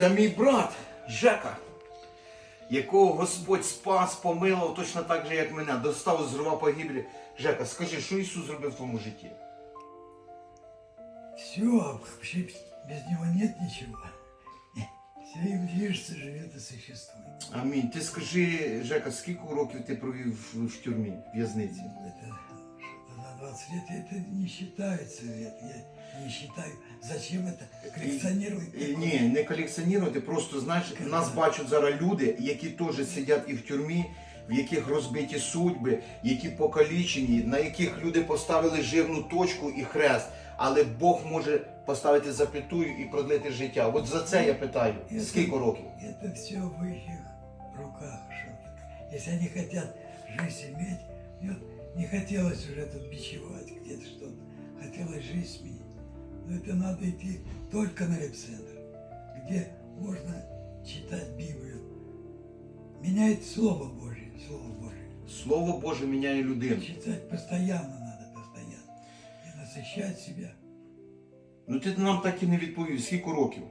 Це мій брат Жека, якого Господь спас, помилував точно так же, як мене, достав з рва погибелі. Жека, скажи, що Ісус зробив в твоєму житті? Все, вообще без него нет ничего. Все им движется, живет и существует. Амінь. Ти скажи, Жека, скільки років ти провів в, тюрмі, в в'язниці? Это 20 лет это не считается. Это я не считаю. Зачем это коллекционировать? Е, Ні, не колекціонувати, просто знаєш, нас бачать зараз люди, які теж сидять і в тюрмі, в яких розбиті судьби, які покалічені, на яких люди поставили жирну точку і хрест, але Бог може поставити запятую і продлити життя. От за це я питаю, скільки років? Это все в их руках. Что Если они хотят жизнь иметь, мне вот не хотелось уже тут бичевать где-то что-то. Хотелось жизнь сменить. Но это надо идти только на репцентр, где можно читать Библию. Меняет Слово Божье, Слово Божье. Слово Боже міняє людину. Читать постоянно надо, постоянно. И насыщать себя. Ну ти нам так і не відповів, скільки років?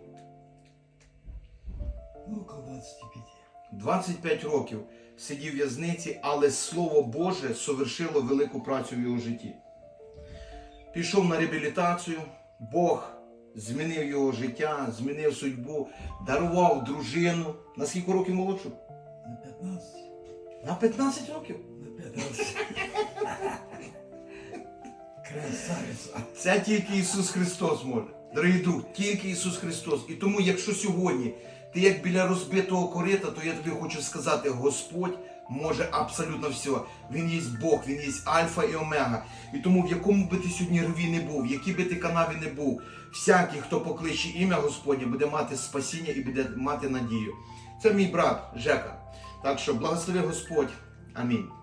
Ну, около 25. 25 років сидів в в'язниці, але Слово Боже совершило велику працю в його житті. Пішов на реабілітацію, Бог змінив його життя, змінив судьбу, дарував дружину. На скільки років молодшу? На 15. На 15 років. На 15. Красавица. Це тільки Ісус Христос може. Дорогий друг, тільки Ісус Христос. І тому, якщо сьогодні ти як біля розбитого корита, то я тобі хочу сказати, Господь може абсолютно все. Він є Бог, Він є Альфа і Омега. І тому в якому би ти сьогодні рві не був, в якій би ти канаві не був, всякий, хто покличе ім'я Господнє, буде мати спасіння і буде мати надію. Це мій брат Жека. Так що благослови Господь. Амінь.